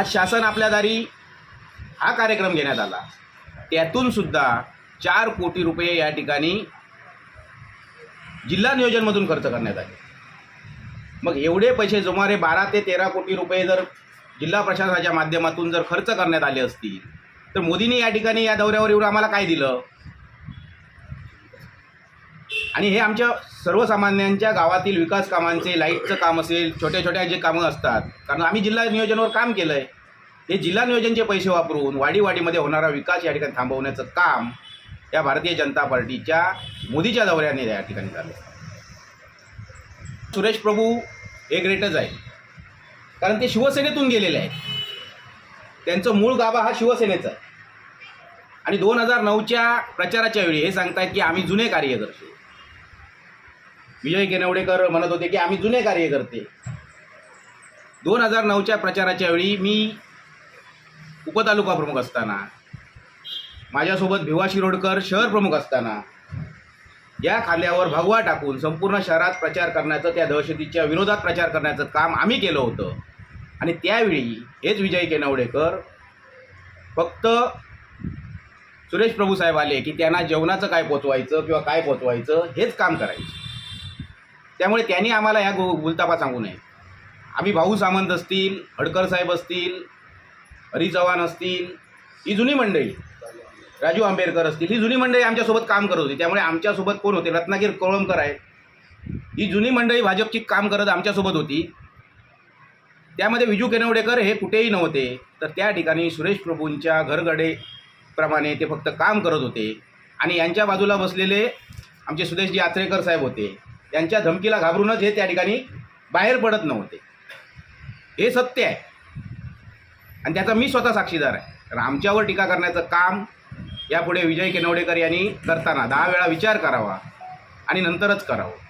आज शासन आपल्या दारी हा कार्यक्रम घेण्यात आला. त्यातून सुद्धा चार कोटी रुपये या ठिकाणी जिल्हा नियोजनमधून खर्च करण्यात आले. मग एवढे पैसे सुमारे बारा ते तेरा कोटी रुपये जर जिल्हा प्रशासनाच्या माध्यमातून जर खर्च करण्यात आले असतील तर मोदींनी या ठिकाणी या दौऱ्यावर येऊन आम्हाला काय दिलं? आणि हे आमच्या सर्वसामान्यांच्या गावातील विकास कामांचे लाईटचं काम असेल छोट्या छोट्या जे कामं असतात. कारण आम्ही जिल्हा नियोजनावर काम केलं आहे हे जिल्हा नियोजनचे पैसे वापरून वाडीवाडीमध्ये होणारा विकास या ठिकाणी थांबवण्याचं काम या भारतीय जनता पार्टीच्या मोदीच्या दौऱ्याने या ठिकाणी झालं सुरेश प्रभू हे ग्रेटच आहे कारण ते शिवसेनेतून गेलेले आहेत. त्यांचं मूळ गाभा हा शिवसेनेचा आहे. आणि दोन हजार नऊच्या प्रचाराच्या वेळी हे सांगतायत की आम्ही जुने कार्यकर्ते विजय केनवडेकर म्हणत होते की आम्ही जुने कार्यकर्ते दोन हजार नऊच्या प्रचाराच्या वेळी मी उपतालुका प्रमुख असताना माझ्यासोबत भिवा शिरोडकर शहर प्रमुख असताना या खांद्यावर भगवा टाकून संपूर्ण शहरात प्रचार करण्याचं त्या दहशतीच्या विरोधात प्रचार करण्याचं काम आम्ही केलं होतं. आणि त्यावेळी हेच विजय केनवडेकर फक्त सुरेश प्रभू साहेब आले की त्यांना जेवणाचं काय पोचवायचं किंवा काय पोचवायचं हेच काम करायचं. त्यामुळे त्यांनी आम्हाला ह्या गो गुलतापा सांगू नये. आम्ही भाऊ सामंत असतील हडकर साहेब असतील हरी चव्हाण असतील ही जुनी मंडळी. राजू आंबेडकर असतील ही जुनी मंडळी आमच्यासोबत काम करत होती. त्यामुळे आमच्यासोबत कोण होते? रत्नागिरी कोळंबकर आहेत ही जुनी मंडळी भाजपची काम करत आमच्यासोबत होती. त्यामध्ये विजू केनवडेकर हे कुठेही नव्हते. तर त्या ठिकाणी सुरेश प्रभूंच्या घरगडेप्रमाणे ते फक्त काम करत होते. आणि यांच्या बाजूला बसलेले आमचे सुदेशजी आचरेकर साहेब होते. त्यांच्या धमकीला घाबरूनच हे त्या ठिकाणी बाहेर पडत नव्हते. हे सत्य आहे. आणि त्याचा मी स्वतः साक्षीदार आहे. तर आमच्यावर टीका करण्याचं काम यापुढे विजय केनवडेकर यांनी करताना दहा वेळा विचार करावा आणि नंतरच करावं.